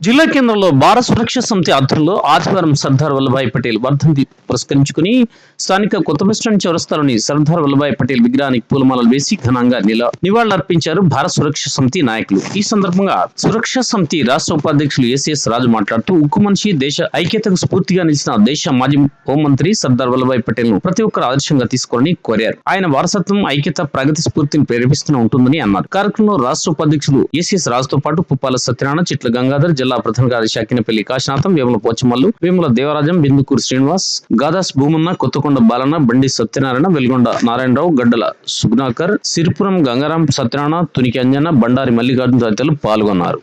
జిల్లా కేంద్రంలో భారత సురక్ష సమితి ఆధ్వర్యంలో ఆదివారం సర్దార్ వల్లభాయ్ పటేల్ వర్ధంతి పురస్కరించుకుని స్థానిక కొత్త బస్టాండ్ చౌరస్తాలోని సర్దార్ వల్లభాయ్ పటేల్ విగ్రహానికి పూలమాలలు వేసి ఘనంగా నిల నివాళులర్పించారు భారత సురక్ష సమితి నాయకులు. ఈ సందర్భంగా సురక్ష సమితి రాష్ట్ర ఉపాధ్యక్షులు ఎస్ఎస్ రాజు మాట్లాడుతూ ఉక్కు మనిషి దేశ ఐక్యతకు స్ఫూర్తిగా నిలిచిన దేశ మాజీ హోంమంత్రి సర్దార్ వల్లభాయ్ పటేల్ను ప్రతి ఒక్కరు ఆదర్శంగా తీసుకోవాలని కోరారు. ఆయన వారసత్వం ఐక్యత ప్రగతి స్ఫూర్తిని ప్రేరేపిస్తూనే ఉంటుందని అన్నారు. కార్యక్రమంలో రాష్ట్ర ఉపాధ్యక్షులు ఎస్ఎస్ రాజుతో పాటు పుప్పాల సత్యనారాయణ చిట్ల గంగాధర్ జిల్లా ప్రధాన కార్యదర్శి అక్కినపల్లి కాశీనాథం వేముల పోచమల్లు వేముల దేవరాజం బిందుకూరు శ్రీనివాస్ గాదాస్ భూమన్న కొత్తకొండ బాలన్న బండి సత్యనారాయణ వెల్గొండ నారాయణరావు గడ్డల సుగ్నాకర్ సిరిపురం గంగారాం సత్యనారాయణ తునికి అంజన బండారి మల్లికార్జున తదితరులు పాల్గొన్నారు.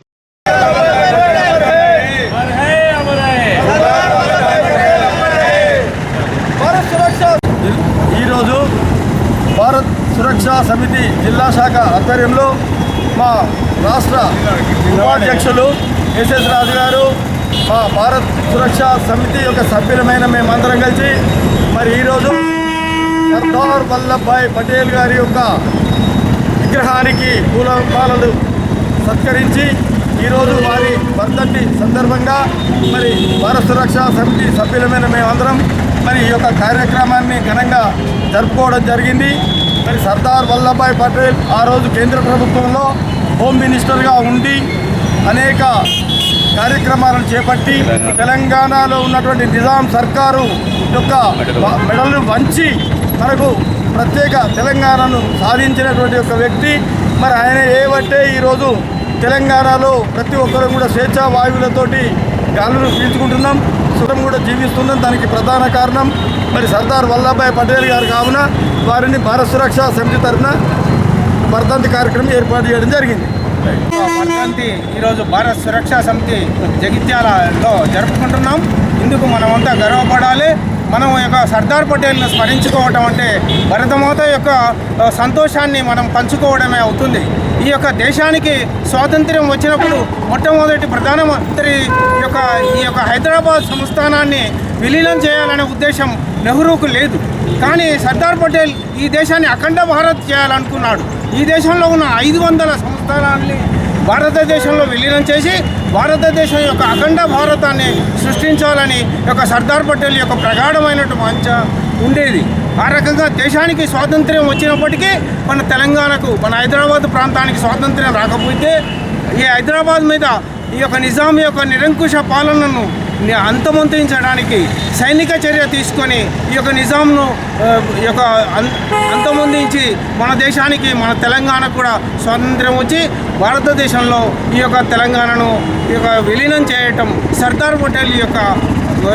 ఈరోజు భారత్ సురక్షా సమితి జిల్లా శాఖ ఆధ్వర్యంలో మా రాష్ట్ర ఉపాధ్యక్షులు ఎస్ఎస్ రాజు గారు మా భారత్ సురక్షా సమితి యొక్క సభ్యులమైన మేమందరం కలిసి మరి ఈరోజు సర్దార్ వల్లభాయ్ పటేల్ గారి యొక్క విగ్రహానికి పూలమాలలు సత్కరించి ఈరోజు వారి వర్ధంతి సందర్భంగా మరి భారత సురక్షా సమితి సభ్యులమైన మేమందరం మరి ఈ యొక్క కార్యక్రమాన్ని ఘనంగా జరుపుకోవడం జరిగింది. మరి సర్దార్ వల్లభాయ్ పటేల్ ఆ రోజు కేంద్ర ప్రభుత్వంలో హోమ్ మినిస్టర్గా ఉండి అనేక కార్యక్రమాలను చేపట్టి తెలంగాణలో ఉన్నటువంటి నిజాం సర్కారు యొక్క మెడలను వంచి మనకు ప్రత్యేక తెలంగాణను సాధించినటువంటి ఒక వ్యక్తి. మరి ఆయన ఏబట్టే ఈరోజు తెలంగాణలో ప్రతి ఒక్కరు కూడా స్వేచ్ఛా వాయువులతోటి గాలులు పీల్చుకుంటున్నాం. సుఖం కూడా జీవిస్తున్నాం. దానికి ప్రధాన కారణం మరి సర్దార్ వల్లభాయ్ పటేల్ గారు కావున వారిని భారత సురక్షా సమితి తరఫున వర్ధంతి కార్యక్రమం ఏర్పాటు చేయడం జరిగింది. వర్ధంతి ఈరోజు భారత్ సురక్షా సమితి జగిత్యాలలో జరుపుకుంటున్నాం. ఇందుకు మనమంతా గర్వపడాలి. మనం ఈ యొక్క సర్దార్ పటేల్ను స్మరించుకోవటం అంటే భరతమాత యొక్క సంతోషాన్ని మనం పంచుకోవడమే అవుతుంది. ఈ యొక్క దేశానికి స్వాతంత్ర్యం వచ్చినప్పుడు మొట్టమొదటి ప్రధానమంత్రి యొక్క ఈ యొక్క హైదరాబాద్ సంస్థానాన్ని విలీనం చేయాలనే ఉద్దేశం నెహ్రూకు లేదు. కానీ సర్దార్ పటేల్ ఈ దేశాన్ని అఖండ భారత్ చేయాలనుకున్నాడు. ఈ దేశంలో ఉన్న ఐదు వందల సంస్థానాన్ని భారతదేశంలో విలీనం చేసి భారతదేశం యొక్క అఖండ భారతాన్ని సృష్టించాలని యొక్క సర్దార్ పటేల్ యొక్క ప్రగాఢమైనటువంటి మంచ ఉండేది. ఆ రకంగా దేశానికి స్వాతంత్ర్యం వచ్చినప్పటికీ మన తెలంగాణకు మన హైదరాబాద్ ప్రాంతానికి స్వాతంత్ర్యం రాకపోతే ఈ హైదరాబాద్ మీద ఈ యొక్క నిజాం యొక్క నిరంకుశ పాలనను అంతమొందించడానికి సైనిక చర్య తీసుకొని ఈ యొక్క నిజాంను ఈ యొక్క అంతమొందించి మన దేశానికి మన తెలంగాణకు కూడా స్వాతంత్ర్యం వచ్చి భారతదేశంలో ఈ యొక్క తెలంగాణను ఈ యొక్క విలీనం చేయటం సర్దార్ పటేల్ యొక్క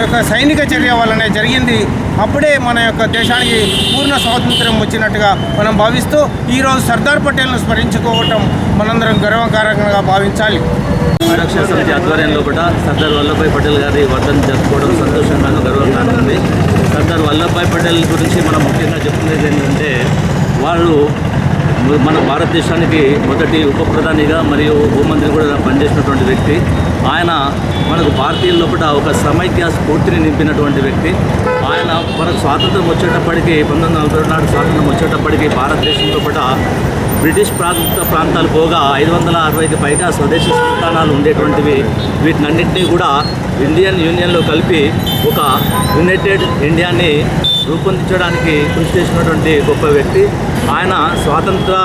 యొక్క సైనిక చర్య వల్లనే జరిగింది. అప్పుడే మన యొక్క దేశానికి పూర్ణ స్వాతంత్ర్యం వచ్చినట్టుగా మనం భావిస్తూ ఈరోజు సర్దార్ పటేల్ను స్మరించుకోవటం మనందరం గర్వకారంగా భావించాలి. రక్షణ సమితి ఆధ్వర్యంలో కూడా సర్దార్ వల్లభాయ్ పటేల్ గారి వర్ధంతి జరుపుకోవడం సంతోషంగాను గర్వంగాను ఉంది సర్దార్ వల్లభాయ్ పటేల్ గురించి మనం ముఖ్యంగా చెప్పుకునేది ఏంటంటే వారు మన భారతదేశానికి మొదటి ఉప ప్రధానిగా మరియు హోంమంత్రి కూడా పనిచేసినటువంటి వ్యక్తి. ఆయన మనకు భారతీయుల లోపల ఒక సమైక్య స్ఫూర్తిని నింపినటువంటి వ్యక్తి. ఆయన మనకు స్వాతంత్రం వచ్చేటప్పటికి పంతొమ్మిది వందల నలభై నాడు స్వాతంత్రం వచ్చేటప్పటికీ భారతదేశం లోపల బ్రిటిష్ ప్రాంత ప్రాంతాలు పోగా ఐదు వందల అరవైకి పైగా స్వదేశీ సంస్థానాలు ఉండేటువంటివి. వీటినన్నింటినీ కూడా ఇండియన్ యూనియన్లో కలిపి ఒక యునైటెడ్ ఇండియాని రూపొందించడానికి కృషి చేసినటువంటి గొప్ప వ్యక్తి. ఆయన స్వాతంత్ర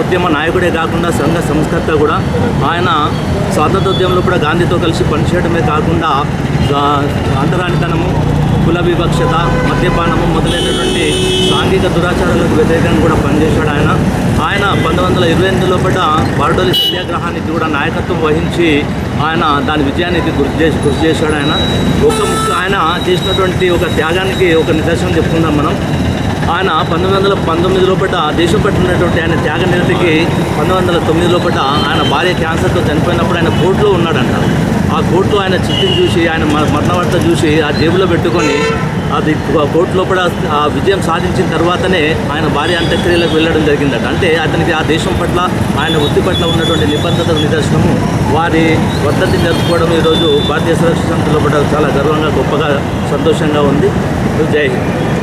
ఉద్యమ నాయకుడే కాకుండా సంఘ సంస్కర్త కూడా. ఆయన స్వాతంత్ర ఉద్యమంలో కూడా గాంధీతో కలిసి పనిచేయడమే కాకుండా ఆ, అంటరానితనము కుల వివక్షత మద్యపానము మొదలైనటువంటి సాంఘిక దురాచారాలకు వ్యతిరేకంగా కూడా పనిచేశాడు ఆయన. పంతొమ్మిది వందల ఇరవై ఎనిమిది లోపల బార్డోలి సత్యాగ్రహానికి కూడా నాయకత్వం వహించి ఆయన దాని విజయానికి గుర్తు చేసి కృషి చేశాడు ఆయన. ఒక ముఖ్య ఆయన చేసినటువంటి ఒక త్యాగానికి ఒక నిదర్శనం చెప్పుకుందాం మనం. ఆయన పంతొమ్మిది వందల పంతొమ్మిది లోపల దేశం పట్టినటువంటి ఆయన త్యాగ నిరతికి పంతొమ్మిది వందల తొమ్మిది లోపల ఆయన భార్య క్యాన్సర్తో చనిపోయినప్పుడు ఆయన కోర్టులో ఉన్నాడంట. ఆ కోర్టులో ఆయన చిట్టిని చూసి ఆయన మరణవార్త చూసి ఆ జేబులో పెట్టుకొని అది ఆ కోర్టు లోపల ఆ విజయం సాధించిన తర్వాతనే ఆయన భార్య అంత్యక్రియలకు వెళ్ళడం జరిగిందట. అంటే అతనికి ఆ దేశం పట్ల ఆయన వృత్తి పట్ల ఉన్నటువంటి నిబంధత నిదర్శనము వారి వర్ధంతి జరుపుకోవడం ఈరోజు భారతీయ సురక్ష సంస్థ లోపల చాలా గర్వంగా గొప్పగా సంతోషంగా ఉంది. జై హింద్.